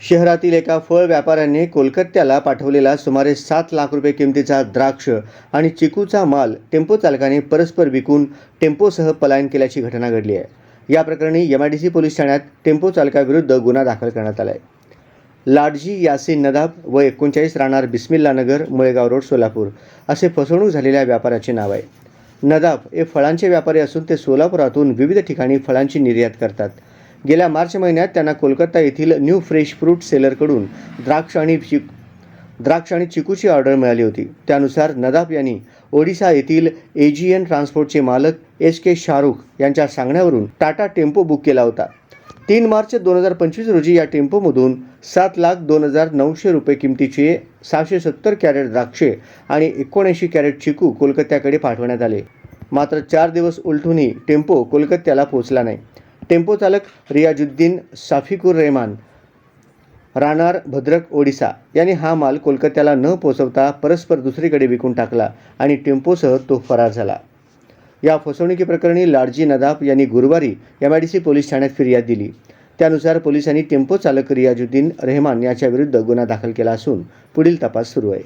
शहरातील एका फळ व्यापाऱ्याने कोलकात्याला पाठवलेला सुमारे सात लाख रुपये किमतीचा द्राक्ष आणि चिकूचा माल टेम्पो चालकाने परस्पर विकून टेम्पोसह पलायन केल्याची घटना घडली आहे. या प्रकरणी M I D C police ठाण्यात टेम्पो चालकाविरुद्ध गुन्हा दाखल करण्यात आला आहे लाडजी यासिन नदाब व एकोणचाळीस राहणार बिस्मिल्ला नगर मुळेगाव रोड सोलापूर असे फसवणूक झालेल्या व्यापाऱ्याचे नाव आहे. नदाब हे फळांचे व्यापारी असून ते सोलापुरातून विविध ठिकाणी फळांची निर्यात करतात. गेल्या मार्च महिन्यात त्यांना कोलकाता येथील न्यू फ्रेश फ्रूट सेलरकडून द्राक्ष आणि चिक द्राक्ष आणि चिकूची ऑर्डर मिळाली होती. त्यानुसार नदाब यांनी ओडिशा येथील ए जी एन ट्रान्सपोर्टचे मालक एस के शाहरुख यांच्या सांगण्यावरून टाटा टेम्पो बुक केला होता. तीन मार्च दोन हजार पंचवीस रोजी या टेम्पोमधून सात लाख दोन हजार नऊशे रुपये किमतीचे सहाशे सत्तर कॅरेट द्राक्षे आणि एकोणऐंशी कॅरेट चिकू कोलकात्याकडे पाठवण्यात आले. मात्र चार दिवस उलटूनही टेम्पो कोलकात्याला पोहोचला नाही. टेम्पो चालक रियाजुद्दीन साफिकुर रेहमान राहणार भद्रक ओडिसा. यांनी हा माल कोलकात्याला न पोचवता परस्पर दुसरीकडे विकून टाकला आणि टेम्पोसह तो फरार झाला. या फसवणुकीप्रकरणी लाडजी नदाफ यांनी गुरुवारी M I D C police ठाण्यात फिर्याद दिली. त्यानुसार पोलिसांनी टेम्पो चालक रियाजुद्दीन रेहमान याच्याविरुद्ध गुन्हा दाखल केला असून पुढील तपास सुरू आहे.